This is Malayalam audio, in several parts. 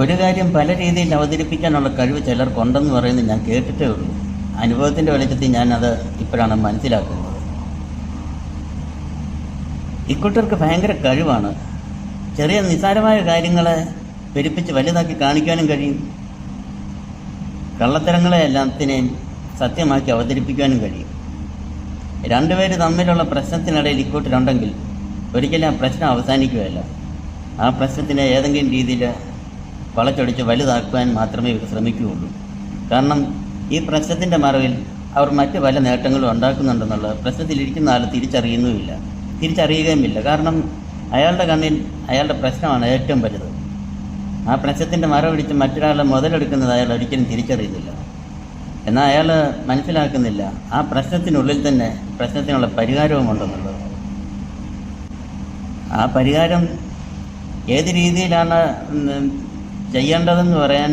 ഒരു കാര്യം പല രീതിയിൽ അവതരിപ്പിക്കാനുള്ള കഴിവ് ചിലർക്കുണ്ടെന്ന് പറയുന്നത് ഞാൻ കേട്ടിട്ടേ ഉള്ളൂ. അനുഭവത്തിന്റെ വെളിച്ചത്തിൽ ഞാനത് ഇപ്പോഴാണ് മനസ്സിലാക്കുന്നത്. ഇക്കൂട്ടർക്ക് ഭയങ്കര കഴിവാണ്. ചെറിയ നിസ്സാരമായ കാര്യങ്ങളെ പെരുപ്പിച്ച് വലുതാക്കി കാണിക്കാനും കഴിയും. കള്ളത്തരങ്ങളെ എല്ലാത്തിനെയും സത്യമാക്കി അവതരിപ്പിക്കാനും കഴിയും. രണ്ടുപേര് തമ്മിലുള്ള പ്രശ്നത്തിനിടയിൽ ഇക്കൂട്ടരുണ്ടെങ്കിൽ ഒരിക്കലും ആ പ്രശ്നം അവസാനിക്കുകയല്ല. ആ പ്രശ്നത്തിനെ ഏതെങ്കിലും രീതിയിൽ വളച്ചൊടിച്ച് വലുതാക്കുവാൻ മാത്രമേ ഇവർ ശ്രമിക്കുകയുള്ളൂ. കാരണം ഈ പ്രശ്നത്തിന്റെ മറവിൽ അവർ മറ്റ് പല നേട്ടങ്ങളും ഉണ്ടാക്കുന്നുണ്ടെന്നുള്ളത് പ്രശ്നത്തിലിരിക്കുന്ന ആൾ തിരിച്ചറിയുന്നുമില്ല. തിരിച്ചറിയുകയുമില്ല. കാരണം അയാളുടെ കണ്ണിൽ അയാളുടെ പ്രശ്നമാണ് ഏറ്റവും വലുത്. ആ പ്രശ്നത്തിന്റെ മറവിടിച്ച് മറ്റൊരാളെ മുതലെടുക്കുന്നത് അയാൾ ഒരിക്കലും തിരിച്ചറിയുന്നില്ല. എന്നാൽ അയാൾ മനസ്സിലാക്കുന്നില്ല ആ പ്രശ്നത്തിനുള്ളിൽ തന്നെ പ്രശ്നത്തിനുള്ള പരിഹാരവും ഉണ്ടെന്നുള്ളത്. ആ പരിഹാരം ഏത് രീതിയിലാണ് ചെയ്യേണ്ടതെന്ന് പറയാൻ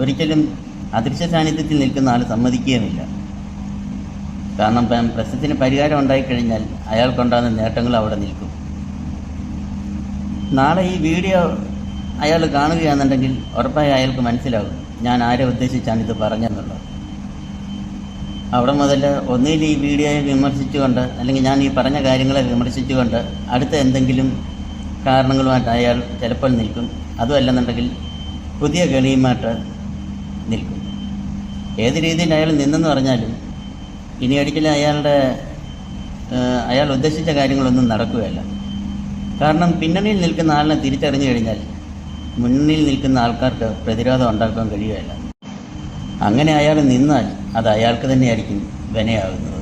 ഒരിക്കലും അദൃശ്യ സാന്നിധ്യത്തിൽ നിൽക്കുന്ന ആൾ സമ്മതിക്കുകയുമില്ല. കാരണം പ്രശ്നത്തിന് പരിഹാരം ഉണ്ടായിക്കഴിഞ്ഞാൽ അയാൾക്കുണ്ടാകുന്ന നേട്ടങ്ങൾ അവിടെ നിൽക്കും. നാളെ ഈ വീഡിയോ അയാൾ കാണുകയാണെന്നുണ്ടെങ്കിൽ ഉറപ്പായി അയാൾക്ക് മനസ്സിലാകും ഞാൻ ആരെ ഉദ്ദേശിച്ചാണ് ഇത് പറഞ്ഞെന്നുള്ളത് അവിടെ മുതൽ ഒന്നിൽ ഈ വീഡിയോയെ വിമർശിച്ചുകൊണ്ട് അല്ലെങ്കിൽ ഞാൻ ഈ പറഞ്ഞ കാര്യങ്ങളെ വിമർശിച്ചുകൊണ്ട് അടുത്ത എന്തെങ്കിലും കാരണങ്ങളുമായിട്ട് അയാൾ ചിലപ്പോൾ നിൽക്കും. അതുമല്ലെന്നുണ്ടെങ്കിൽ പുതിയ ഗണിയുമായിട്ട് നിൽക്കും. ഏത് രീതിയിൽ അയാൾ നിന്നെന്ന് പറഞ്ഞാലും ഇനി ഒരിക്കലും അയാളുടെ അയാൾ ഉദ്ദേശിച്ച കാര്യങ്ങളൊന്നും നടക്കുകയല്ല. കാരണം പിന്നണിയിൽ നിൽക്കുന്ന ആളിനെ തിരിച്ചറിഞ്ഞു കഴിഞ്ഞാൽ മുന്നിൽ നിൽക്കുന്ന ആൾക്കാർക്ക് പ്രതിരോധം ഉണ്ടാക്കാൻ കഴിയുകയില്ല. അങ്ങനെ അയാൾ നിന്നാൽ അത് അയാൾക്ക് തന്നെയായിരിക്കും വിനയാകുന്നത്.